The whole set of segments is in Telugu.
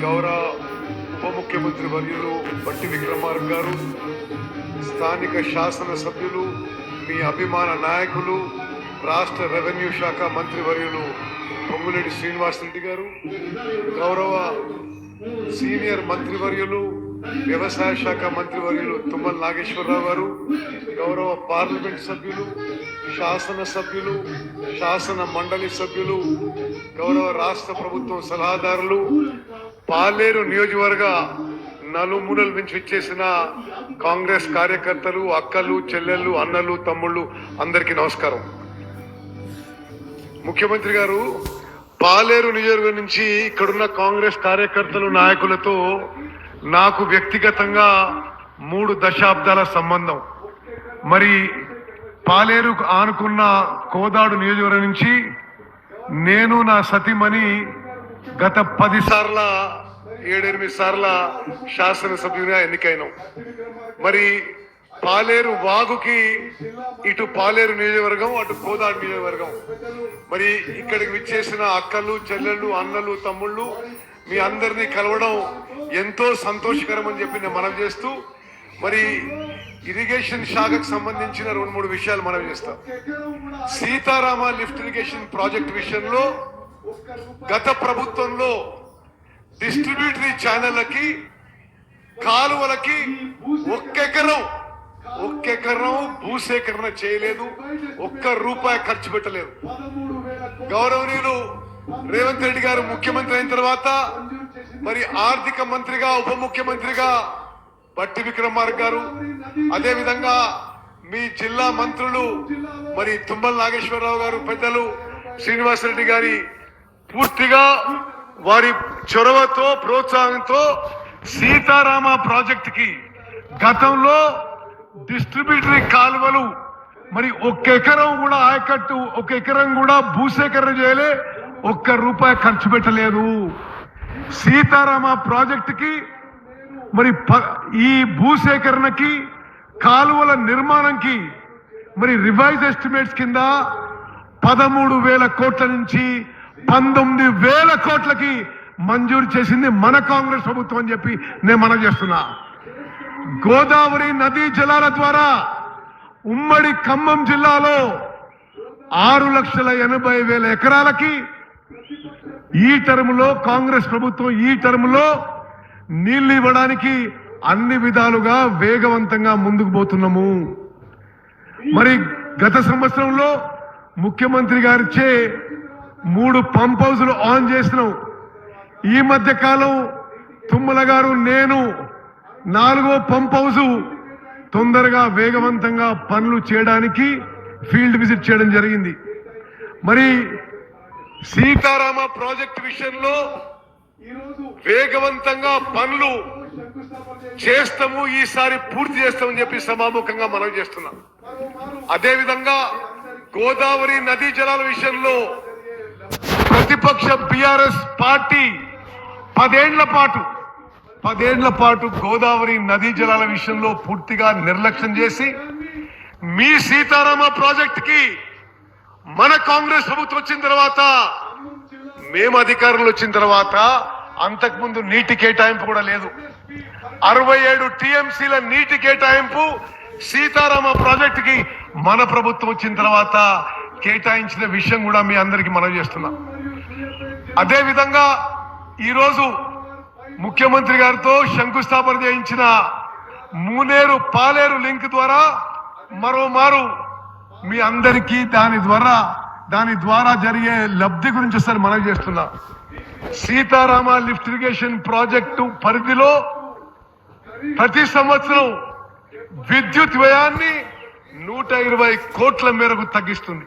గౌరవ ఉప ముఖ్యమంత్రి వర్యులు బట్టి విక్రమార్క గారు స్థానిక శాసన సభ్యులు మీ అభిమాన నాయకులు రాష్ట్ర రెవెన్యూ శాఖ మంత్రి వర్యులు పొంగులేటి శ్రీనివాసరెడ్డి గారు గౌరవ సీనియర్ మంత్రివర్యులు వ్యవసాయ శాఖ మంత్రివర్యులు తుమ్మల నాగేశ్వరరావు గారు గౌరవ పార్లమెంట్ సభ్యులు శాసన సభ్యులు శాసన మండలి సభ్యులు గౌరవ రాష్ట్ర ప్రభుత్వం సలహాదారులు పాలేరు నియోజకవర్గ నలుమూలల నుంచి వచ్చేసిన కాంగ్రెస్ కార్యకర్తలు అక్కలు చెల్లెళ్ళు అన్నలు తమ్ముళ్ళు అందరికీ నమస్కారం. ముఖ్యమంత్రి గారు పాలేరు నియోజకవర్గం నుంచి ఇక్కడున్న కాంగ్రెస్ కార్యకర్తలు నాయకులతో నాకు వ్యక్తిగతంగా మూడు దశాబ్దాల సంబంధం. మరి పాలేరు ఆనుకున్న కోదాడు నియోజకవర్గం నుంచి నేను నా సతీమణి గత పది సార్ల ఏడెనిమిది సార్ల శాసనసభ్యునిగా ఎన్నికైనాం. మరి పాలేరు వాగుకి ఇటు పాలేరు నియోజకవర్గం అటు కోదాడు నియోజకవర్గం. మరి ఇక్కడికి విచ్చేసిన అక్కలు చెల్లెళ్ళు అన్నలు తమ్ముళ్ళు మీ అందరినీ కలవడం ఎంతో సంతోషకరం అని చెప్పి నేను మనం చేస్తూ మరి ఇరిగేషన్ శాఖకు సంబంధించిన రెండు మూడు విషయాలు మనం చేస్తాం. సీతారామ లిఫ్ట్ ఇరిగేషన్ ప్రాజెక్ట్ విషయంలో గత ప్రభుత్వంలో డిస్ట్రిబ్యూటరీ ఛానళ్ళకి కాలువలకి ఒక్కెకరం ఒక్కెకరం భూసేకరణ చేయలేదు ఒక్క రూపాయి ఖర్చు పెట్టలేదు. గౌరవనీయులు రేవంత్ రెడ్డి గారు ముఖ్యమంత్రి అయిన తర్వాత మరి ఆర్థిక మంత్రిగా ఉప ముఖ్యమంత్రిగా బట్టి విక్రమార్క గారు అదే విధంగా మీ జిల్లా మంత్రులు మరి తుమ్మల నాగేశ్వరరావు గారు పెద్దలు శ్రీనివాసరెడ్డి గారి పూర్తిగా వారి చొరవతో ప్రోత్సాహంతో సీతారామ ప్రాజెక్ట్కి గతంలో డిస్ట్రిబ్యూటరీ కాలువలు మరి ఒక్క ఎకరం కూడా ఆయకట్టు ఒక ఎకరం కూడా భూసేకరణ చేయలే ఒక్క రూపాయి ఖర్చు పెట్టలేదు. సీతారామ ప్రాజెక్టుకి మరి ప- ఈ భూసేకరణకి కాలువల నిర్మాణంకి మరి రివైజ్ ఎస్టిమేట్స్ కింద పదమూడు వేల కోట్ల నుంచి పంతొమ్మిది వేల కోట్లకి మంజూరు చేసింది మన కాంగ్రెస్ ప్రభుత్వం అని చెప్పి నేను మనం చేస్తున్నా. గోదావరి నదీ జలాల ద్వారా ఉమ్మడి ఖమ్మం జిల్లాలో ఆరు లక్షల ఎనభై వేల ఎకరాలకి ఈ టర్ములో కాంగ్రెస్ ప్రభుత్వం ఈ టర్ములో నీళ్ళు ఇవ్వడానికి అన్ని విధాలుగా వేగవంతంగా ముందుకు పోతున్నాము. మరి గత సంవత్సరంలో ముఖ్యమంత్రి గారిచే మూడు పంప్ హౌస్లు ఆన్ చేసినాం. ఈ మధ్య కాలం తుమ్మల గారు నేను నాలుగో పంప్ హౌస్ తొందరగా వేగవంతంగా పనులు చేయడానికి ఫీల్డ్ విజిట్ చేయడం జరిగింది. మరి సీతారామ ప్రాజెక్ట్ విషయంలో వేగవంతంగా పనులు చేస్తాము ఈసారి పూర్తి చేస్తామని చెప్పి సమాముఖంగా మనం చేస్తున్నాం. అదేవిధంగా గోదావరి నదీ జలాల విషయంలో ప్రతిపక్ష బిఆర్ఎస్ పార్టీ పదేళ్ళ పాటు పదేళ్ళ పాటు గోదావరి నదీ జలాల విషయంలో పూర్తిగా నిర్లక్ష్యం చేసి మీ సీతారామ ప్రాజెక్టుకి మన కాంగ్రెస్ ప్రభుత్వం వచ్చిన తర్వాత మేము అధికారంలో వచ్చిన తర్వాత అంతకుముందు నీటి కేటాయింపు కూడా లేదు. అరవై ఏడు టీఎంసీల నీటి కేటాయింపు సీతారామ ప్రాజెక్టుకి మన ప్రభుత్వం వచ్చిన తర్వాత కేటాయించిన విషయం కూడా మీ అందరికీ మనం చేస్తున్నాం. అదే విధంగా ఈరోజు ముఖ్యమంత్రి గారితో శంకుస్థాపన చేయించిన మూనేరు పాలేరు లింక్ ద్వారా మరోమారు మీ అందరికీ దాని ద్వారా దాని ద్వారా జరిగే లబ్ధి గురించి ఒకసారి మనం చేస్తున్నా. సీతారామ లిఫ్ట్ ఇరిగేషన్ ప్రాజెక్టు పరిధిలో ప్రతి సంవత్సరం విద్యుత్ వ్యయాన్ని నూట ఇరవై కోట్ల మేరకు తగ్గిస్తుంది.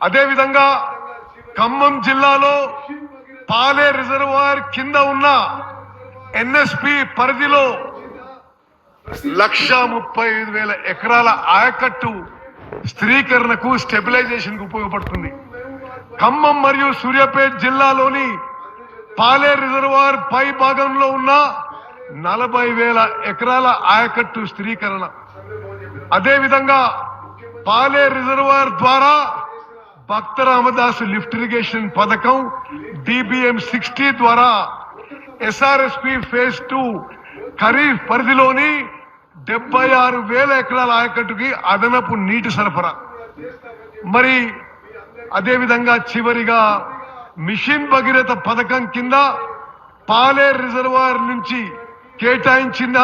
అదేవిధంగా ఖమ్మం జిల్లాలో పాలే రిజర్వాయర్ కింద ఉన్న ఎన్ఎస్పి పరిధిలో లక్ష ముప్పై ఐదు వేల ఎకరాల ఆయకట్టు స్థిరీకరణకు స్టెబిలైజేషన్కు ఉపయోగపడుతుంది. ఖమ్మం మరియు సూర్యాపేట జిల్లాలోని పాలే రిజర్వాయర్ పై భాగంలో ఉన్న నలభై వేల ఎకరాల ఆయకట్టు స్థిరీకరణ. అదేవిధంగా పాలే రిజర్వాయర్ ద్వారా భక్త రామదాస్ లిఫ్ట్ ఇరిగేషన్ పథకం డిబిఎం సిక్స్టీ ద్వారా ఎస్ఆర్ఎస్పి ఫేజ్ టూ ఖరీఫ్ పరిధిలోని డెబ్బై ఆరు వేల ఎకరాల ఆయకట్టుకి అదనపు నీటి సరఫరా. మరి అదేవిధంగా చివరిగా మిషన్ భగీరథ పథకం కింద పాలేర్ రిజర్వాయర్ నుంచి కేటాయించిన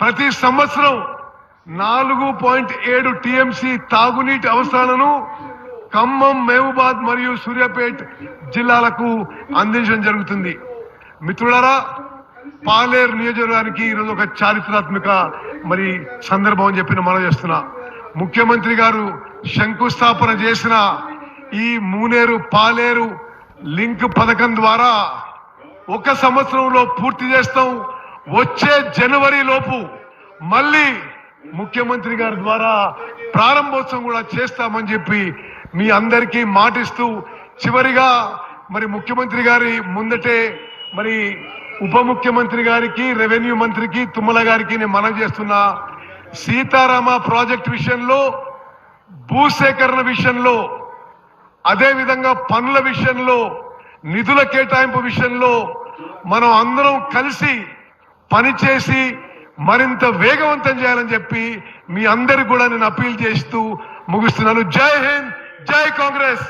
ప్రతి సంవత్సరం నాలుగు పాయింట్ ఏడు టీఎంసీ తాగునీటి అవసరాలను ఖమ్మం మహబూబాద్ మరియు సూర్యాపేట్ జిల్లాలకు అందించడం జరుగుతుంది. మిత్రులారా పాలేరు నియోజకవర్గానికి ఈరోజు ఒక చారిత్రాత్మక మరి సందర్భం అని చెప్పి మనం చేస్తున్నా. ముఖ్యమంత్రి గారు శంకుస్థాపన చేసిన ఈ మూనేరు పాలేరు లింక్ పథకం ద్వారా ఒక సంవత్సరంలో పూర్తి చేస్తాం. వచ్చే జనవరి లోపు మళ్ళీ ముఖ్యమంత్రి గారి ద్వారా ప్రారంభోత్సవం కూడా చేస్తామని చెప్పి మీ అందరికీ మాటిస్తూ చివరిగా మరి ముఖ్యమంత్రి గారి ముందటే మరి ఉప ముఖ్యమంత్రి గారికి రెవెన్యూ మంత్రికి తుమ్మల గారికి నేను మనం చేస్తున్నా. సీతారామ ప్రాజెక్ట్ విషయంలో భూసేకరణ విషయంలో అదే విధంగా పనుల విషయంలో నిధుల కేటాయింపు విషయంలో మనం అందరం కలిసి పనిచేసి మరింత వేగవంతం చేయాలని చెప్పి మీ అందరికి కూడా నేను అప్పీల్ చేస్తూ ముగిస్తున్నాను. జై హింద్! జై కాంగ్రెస్